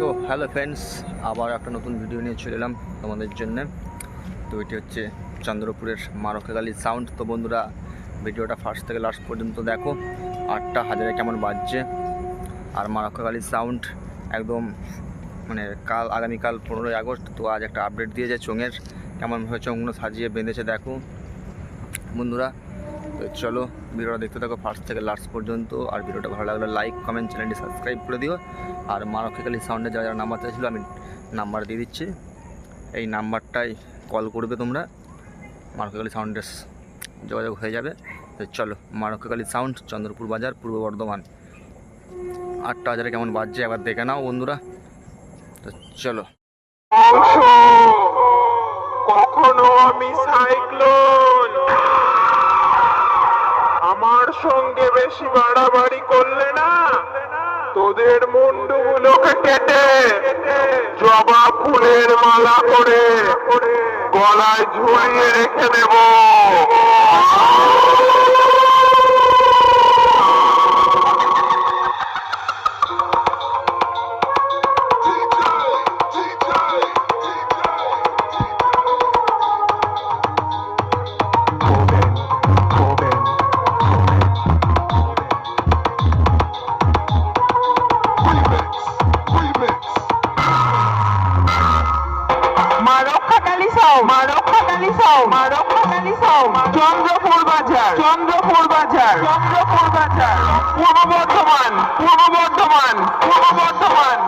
তো hello friends আবার একটা নতুন ভিডিও নিয়ে চলে এলাম তোমাদের জন্য। তো এটি হচ্ছে চন্দ্রপুরের মারকালি সাউন্ড তো বন্ধুরা ভিডিওটা ফার্স্ট থেকে লাস্ট পর্যন্ত দেখো। আটটা হাজারে কেমন বাজছে। আর মারকালি সাউন্ড একদম মানে কাল, আগামীকাল পনেরোই আগস্ট। তো আজ একটা আপডেট দিয়েছে চোঙের। কেমনভাবে চোঙগুলো সাজিয়ে বেঁধেছে দেখো। বন্ধুরা তো চলো ভিডিওটা দেখতে থাকো ফার্স্ট থেকে লাস্ট পর্যন্ত। আর ভিডিওটা ভালো লাগলে লাইক কমেন্ট চ্যানেলটি সাবস্ক্রাইব করে দিও। আর মারক্ষিকালি সাউন্ডে যারা যারা নাম্বার চাইছিলো আমি নাম্বার দিয়ে দিচ্ছি। এই নাম্বারটাই কল করবে তোমরা। মারক্ষিকালি সাউন্ডের যোগাযোগ হয়ে যাবে। তো চলো মারক্ষিকালি সাউন্ড চন্দ্রপুর বাজার, পূর্ব বর্ধমান। আটটা হাজারে কেমন বাজছে একবার দেখে নাও বন্ধুরা। তো চলো। কখনো আমি সাইক্লোন বেশি বাড়াবাড়ি করলে না, তোদের মুন্ডুগুলোকে কেটে জবা ফুলের মালা করে গলায় ঝুলিয়ে রেখে দেব। চন্দ্রপুর বাজার। চন্দ্রপুর বাজার। চন্দ্রপুর বাজার। পূর্ব বর্ধমান পূর্ব বর্ধমান পূর্ব বর্ধমান।